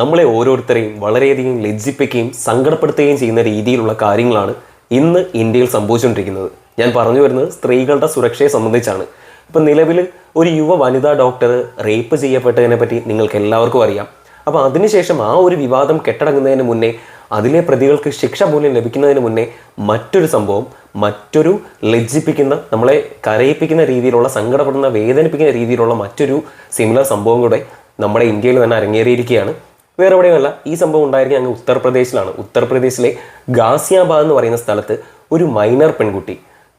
നമ്മളെ ഓരോരുത്തരെയും വളരെയധികം ലജ്ജിപ്പിക്കുകയും സങ്കടപ്പെടുത്തുകയും ചെയ്യുന്ന രീതിയിലുള്ള കാര്യങ്ങളാണ് ഇന്ന് ഇന്ത്യയിൽ സംഭവിച്ചുകൊണ്ടിരിക്കുന്നത്. ഞാൻ പറഞ്ഞു വരുന്നത് സ്ത്രീകളുടെ സുരക്ഷയെ സംബന്ധിച്ചാണ്. ഇപ്പം നിലവിൽ ഒരു യുവ വനിതാ ഡോക്ടർ റേപ്പ് ചെയ്യപ്പെട്ടതിനെ പറ്റി നിങ്ങൾക്ക് എല്ലാവർക്കും അറിയാം. അപ്പോൾ അതിനുശേഷം ആ ഒരു വിവാദം കെട്ടടങ്ങുന്നതിന് മുന്നേ അതിലെ പ്രതികൾക്ക് ശിക്ഷ പോലും ലഭിക്കുന്നതിന് മുന്നേ മറ്റൊരു സംഭവം മറ്റൊരു ലജ്ജിപ്പിക്കുന്ന നമ്മളെ കരയിപ്പിക്കുന്ന രീതിയിലുള്ള സങ്കടപ്പെടുന്ന വേദനിപ്പിക്കുന്ന രീതിയിലുള്ള മറ്റൊരു സിമിലർ സംഭവം കൂടെ നമ്മുടെ ഇന്ത്യയിൽ തന്നെ അരങ്ങേറിയിരിക്കുകയാണ്. വേറെ എവിടെയുമല്ല ഈ സംഭവം ഉണ്ടായിരിക്കും അങ്ങ് ഉത്തർപ്രദേശിലാണ്. ഉത്തർപ്രദേശിലെ ഗാസിയാബാദ് എന്ന് പറയുന്ന സ്ഥലത്ത് ഒരു മൈനർ പെൺകുട്ടി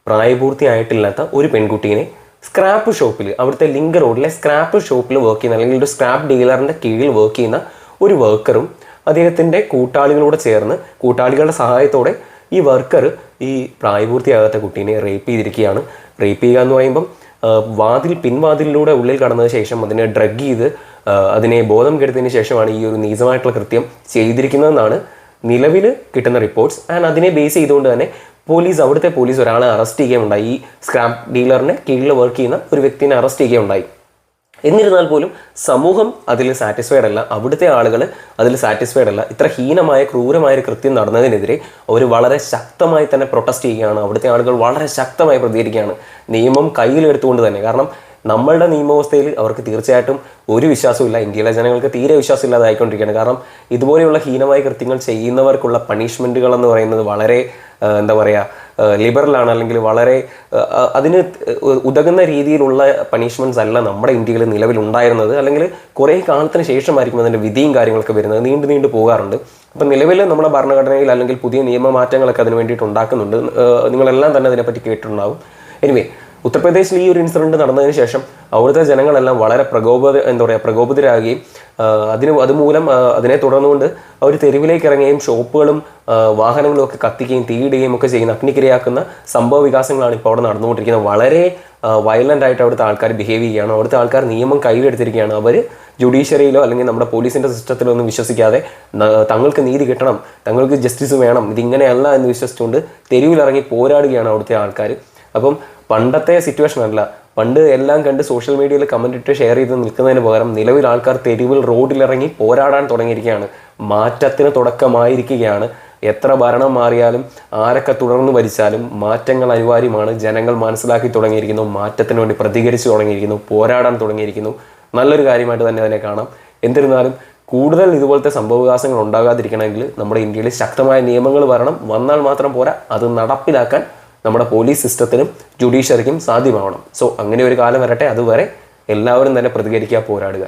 പ്രായപൂർത്തിയായിട്ടില്ലാത്ത ഒരു പെൺകുട്ടീനെ സ്ക്രാപ്പ് ഷോപ്പിൽ അവിടുത്തെ ലിങ്ക് റോഡിലെ സ്ക്രാപ്പ് ഷോപ്പിൽ വർക്ക് ചെയ്യുന്ന അല്ലെങ്കിൽ ഒരു സ്ക്രാപ്പ് ഡീലറിന്റെ കീഴിൽ വർക്ക് ചെയ്യുന്ന ഒരു വർക്കറും അദ്ദേഹത്തിന്റെ കൂട്ടാളികളോട് ചേർന്ന് കൂട്ടാളികളുടെ സഹായത്തോടെ ഈ വർക്കർ ഈ പ്രായപൂർത്തിയാകാത്ത കുട്ടീനെ റേപ്പ് ചെയ്തിരിക്കുകയാണ്. റേപ്പ് ചെയ്യുക എന്ന് പറയുമ്പം വാതിൽ പിൻവാതിലിലൂടെ ഉള്ളിൽ കടന്നതിന് ശേഷം അതിനെ ഡ്രഗ് ചെയ്ത് അതിനെ ബോധം കെടുത്തതിന് ശേഷമാണ് ഈ ഒരു നീചമായിട്ടുള്ള കൃത്യം ചെയ്തിരിക്കുന്നതെന്നാണ് നിലവിൽ കിട്ടുന്ന റിപ്പോർട്ട്സ് ആൻഡ് അതിനെ ബേസ് ചെയ്തുകൊണ്ട് തന്നെ പോലീസ് അവിടുത്തെ പോലീസ് ഒരാളെ അറസ്റ്റ് ചെയ്യുകയുണ്ടായി. ഈ സ്ക്രാപ്പ് ഡീലറിനെ കീഴിൽ വർക്ക് ചെയ്യുന്ന ഒരു വ്യക്തിനെ അറസ്റ്റ് ചെയ്യുകയുണ്ടായി. എന്നിരുന്നാൽ പോലും സമൂഹം അതിൽ സാറ്റിസ്ഫൈഡ് അല്ല. അവിടുത്തെ ആളുകൾ അതിൽ സാറ്റിസ്ഫൈഡ് അല്ല. ഇത്ര ഹീനമായ ക്രൂരമായ ഒരു കൃത്യം നടന്നതിനെതിരെ അവർ വളരെ ശക്തമായി തന്നെ പ്രൊട്ടസ്റ്റ് ചെയ്യുകയാണ്. അവിടുത്തെ ആളുകൾ വളരെ ശക്തമായി പ്രതികരിക്കുകയാണ്. നിയമം കയ്യിലെടുത്തുകൊണ്ട് തന്നെ. കാരണം നമ്മളുടെ നിയമവ്യവസ്ഥയിൽ അവർക്ക് തീർച്ചയായിട്ടും ഒരു വിശ്വാസമില്ല ഇന്ത്യയിലെ ജനങ്ങൾക്ക് തീരെ വിശ്വാസമില്ലാതായിക്കൊണ്ടിരിക്കുകയാണ്. കാരണം ഇതുപോലെയുള്ള ഹീനമായ കൃത്യങ്ങൾ ചെയ്യുന്നവർക്കുള്ള പണിഷ്മെന്റുകൾ എന്ന് പറയുന്നത് വളരെ എന്താ പറയുക ലിബറലാണ് അല്ലെങ്കിൽ വളരെ അതിന് ഉതകുന്ന രീതിയിലുള്ള പണിഷ്മെന്റ്സ് അല്ല നമ്മുടെ ഇന്ത്യയിൽ നിലവിലുണ്ടായിരുന്നത് അല്ലെങ്കിൽ കുറേ കാലത്തിന് ശേഷമായിരിക്കും അതിന്റെ വിധിയും കാര്യങ്ങളൊക്കെ വരുന്നത്. നീണ്ടു നീണ്ടു പോകാറുണ്ട്. അപ്പം നിലവിൽ നമ്മുടെ ഭരണഘടനയിൽ അല്ലെങ്കിൽ പുതിയ നിയമമാറ്റങ്ങളൊക്കെ അതിന് വേണ്ടിയിട്ട് ഉണ്ടാക്കുന്നുണ്ട്. നിങ്ങളെല്ലാം തന്നെ അതിനെപ്പറ്റി കേട്ടിട്ടുണ്ടാകും എനിവേ ഉത്തർപ്രദേശിൽ ഈ ഒരു ഇൻസിഡന്റ് നടന്നതിന് ശേഷം അവിടുത്തെ ജനങ്ങളെല്ലാം വളരെ പ്രകോപ എന്താ പറയുക പ്രകോപിതരാകുകയും അതിന് അതുമൂലം അതിനെ തുടർന്നുകൊണ്ട് അവർ തെരുവിലേക്ക് ഇറങ്ങുകയും ഷോപ്പുകളും വാഹനങ്ങളും ഒക്കെ കത്തിക്കുകയും തീയിടുകയും ഒക്കെ ചെയ്യുന്ന അഗ്നിക്കിരയാക്കുന്ന സംഭവ വികാസങ്ങളാണ് ഇപ്പോൾ അവിടെ നടന്നുകൊണ്ടിരിക്കുന്നത്. വളരെ വയലന്റ് ആയിട്ട് അവിടുത്തെ ആൾക്കാർ ബിഹേവ് ചെയ്യുകയാണ്. അവിടുത്തെ ആൾക്കാർ നിയമം കയ്യിലെടുത്തിരിക്കുകയാണ് അവർ ജുഡീഷ്യറിയിലോ അല്ലെങ്കിൽ നമ്മുടെ പോലീസിന്റെ സിസ്റ്റത്തിലോ ഒന്നും വിശ്വസിക്കാതെ തങ്ങൾക്ക് നീതി കിട്ടണം തങ്ങൾക്ക് ജസ്റ്റിസ് വേണം ഇതിങ്ങനെയല്ല എന്ന് വിശ്വസിച്ചുകൊണ്ട് തെരുവിലിറങ്ങി പോരാടുകയാണ് അവിടുത്തെ ആൾക്കാർ അപ്പം പണ്ടത്തെ സിറ്റുവേഷൻ അല്ല. പണ്ട് എല്ലാം കണ്ട് സോഷ്യൽ മീഡിയയിൽ കമന്റ് ഇട്ട് ഷെയർ ചെയ്ത് നിൽക്കുന്നതിന് പകരം നിലവിൽ ആൾക്കാർ തെരുവിൽ റോഡിലിറങ്ങി പോരാടാൻ തുടങ്ങിയിരിക്കുകയാണ്. മാറ്റത്തിന് തുടക്കമായിരിക്കുകയാണ്. എത്ര ഭരണം മാറിയാലും ആരൊക്കെ തുടർന്ന് ഭരിച്ചാലും മാറ്റങ്ങൾ അനിവാര്യമാണ്. ജനങ്ങൾ മനസ്സിലാക്കി തുടങ്ങിയിരിക്കുന്നു. മാറ്റത്തിന് വേണ്ടി പ്രതികരിച്ചു തുടങ്ങിയിരിക്കുന്നു. പോരാടാൻ തുടങ്ങിയിരിക്കുന്നു. നല്ലൊരു കാര്യമായിട്ട് തന്നെ അതിനെ കാണാം. എന്നിരുന്നാലും കൂടുതൽ ഇതുപോലത്തെ സംഭവവികാസങ്ങൾ ഉണ്ടാകാതിരിക്കണമെങ്കിൽ നമ്മുടെ ഇന്ത്യയിൽ ശക്തമായ നിയമങ്ങൾ വരണം. വന്നാൽ മാത്രം പോരാ. അത് നടപ്പിലാക്കാൻ നമ്മുടെ പോലീസ് സിസ്റ്റത്തിനും ജുഡീഷ്യറിക്കും സാധ്യമാവണം. സോ അങ്ങനെ ഒരു കാലം വരട്ടെ. അതുവരെ എല്ലാവരും തന്നെ പ്രതികരിക്കുക പോരാടുക.